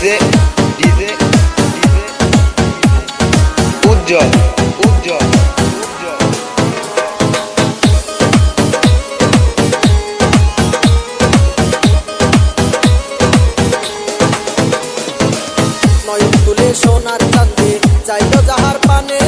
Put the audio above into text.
DJ DJ উজ্জ্বল উজ্জ্বল উজ্জ্বল। নয়ন তুলে সোনার চাঁদে চাইল যাহার পানে।